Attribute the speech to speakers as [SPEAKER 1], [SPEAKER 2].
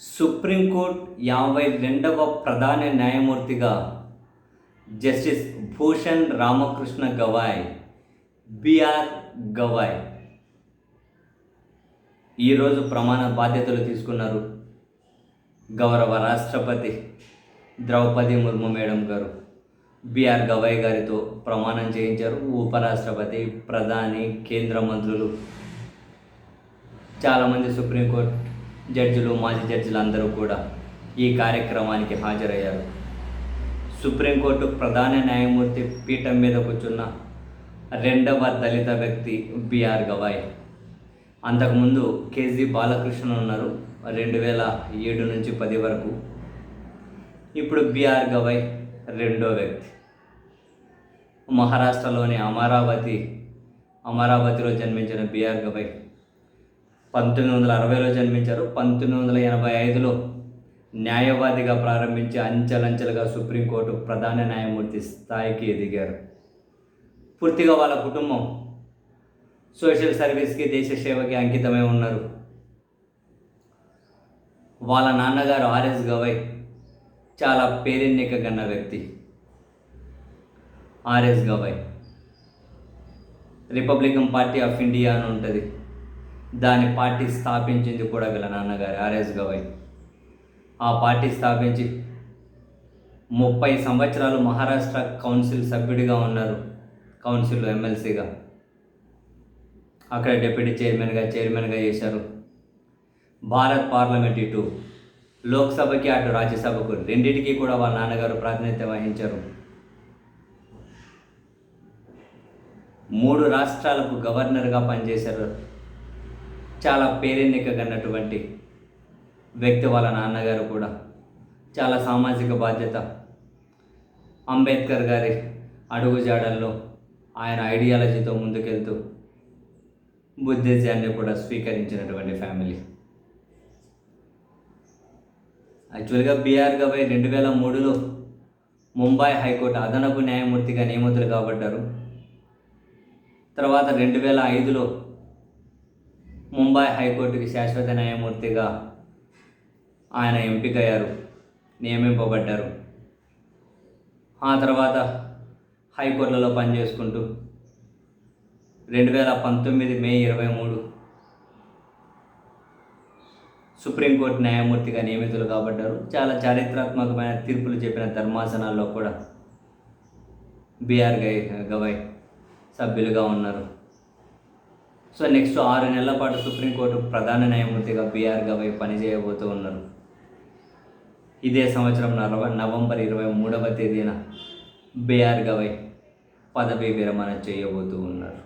[SPEAKER 1] Supreme court యాభై రెండవ ప్రధాన న్యాయమూర్తిగా justice Bhushan Ramakrishna Gavai B R Gavai ఈరోజు ప్రమాణ బాధ్యతలు తీసుకున్నారు. గౌరవ రాష్ట్రపతి ద్రౌపది ముర్ము మేడం గారు బిఆర్ గవాయ్ గారితో ప్రమాణం చేయించారు. ఉపరాష్ట్రపతి ప్రధాని కేంద్ర మంత్రులు చాలామంది సుప్రీంకోర్టు జడ్జిలు మాజీ జడ్జిలు అందరూ కూడా ఈ కార్యక్రమానికి హాజరయ్యారు. సుప్రీంకోర్టు ప్రధాన న్యాయమూర్తి పీఠం మీద కూర్చున్న రెండవ దళిత వ్యక్తి బిఆర్ గవాయ్. అంతకుముందు కేజీ బాలకృష్ణ ఉన్నారు రెండు వేల ఏడు నుంచి పది వరకు. ఇప్పుడు బిఆర్ గవాయ్ రెండో వ్యక్తి. మహారాష్ట్రలోని అమరావతి అమరావతిలో జన్మించిన బిఆర్ గవాయ్ పంతొమ్మిది వందల అరవైలో జన్మించారు. పంతొమ్మిది వందల ఎనభై ఐదులో న్యాయవాదిగా ప్రారంభించి అంచెలంచెలుగా సుప్రీంకోర్టు ప్రధాన న్యాయమూర్తి స్థాయికి ఎదిగారు. పూర్తిగా వాళ్ళ కుటుంబం సోషల్ సర్వీస్కి దేశ సేవకి అంకితమై ఉన్నారు. వాళ్ళ నాన్నగారు ఆర్ఎస్ గవై చాలా పేరెన్నిక గన్న వ్యక్తి. R S Gavai. Republican party of India అని ఉంటుంది. దాని పార్టీ స్థాపించింది కూడా వీళ్ళ నాన్నగారు ఆర్ఎస్ గవై. ఆ పార్టీ స్థాపించి ముప్పై సంవత్సరాలు మహారాష్ట్ర కౌన్సిల్ సభ్యుడిగా ఉన్నారు కౌన్సిల్లో ఎమ్మెల్సీగా. అక్కడ డిప్యూటీ చైర్మన్గా చైర్మన్గా చేశారు. భారత్ పార్లమెంట్ ఇటు లోక్సభకి అటు రాజ్యసభకు. రెండింటికి కూడా వాళ్ళ నాన్నగారు ప్రాతినిధ్యం వహించారు. మూడు రాష్ట్రాలకు గవర్నర్గా పనిచేశారు. చాలా పేరెన్నికగన్నటువంటి వ్యక్తి వాళ్ళ నాన్నగారు కూడా చాలా సామాజిక బాధ్యత. అంబేద్కర్ గారి అడుగుజాడల్లో ఆయన ఐడియాలజీతో ముందుకెళ్తూ బుద్ధిజాన్ని కూడా స్వీకరించినటువంటి ఫ్యామిలీ. యాక్చువల్గా బీఆర్ గవై రెండు వేల మూడులో ముంబై హైకోర్టు అదనపు న్యాయమూర్తిగా నియమితులు కాబడ్డారు. తర్వాత రెండు వేల ఐదులో ముంబై హైకోర్టుకి శాశ్వత న్యాయమూర్తిగా ఆయన ఎంపికయ్యారు నియమింపబడ్డారు. ఆ తర్వాత హైకోర్టులలో పనిచేసుకుంటూ రెండు వేల పంతొమ్మిది మే ఇరవై మూడు సుప్రీంకోర్టు న్యాయమూర్తిగా నియమితులు కాబడ్డారు. చాలా చారిత్రాత్మకమైన తీర్పులు చెప్పిన ధర్మాసనాల్లో కూడా బీఆర్ గై గవై సభ్యులుగా ఉన్నారు. సో నెక్స్ట్ ఆరు నెలల పాటు సుప్రీంకోర్టు ప్రధాన న్యాయమూర్తిగా బీఆర్ గవై పనిచేయబోతూ ఉన్నారు. ఇదే సంవత్సరం నవ నవంబర్ ఇరవై మూడవ తేదీన బీఆర్ గవై పదవీ విరమణ చేయబోతూ ఉన్నారు.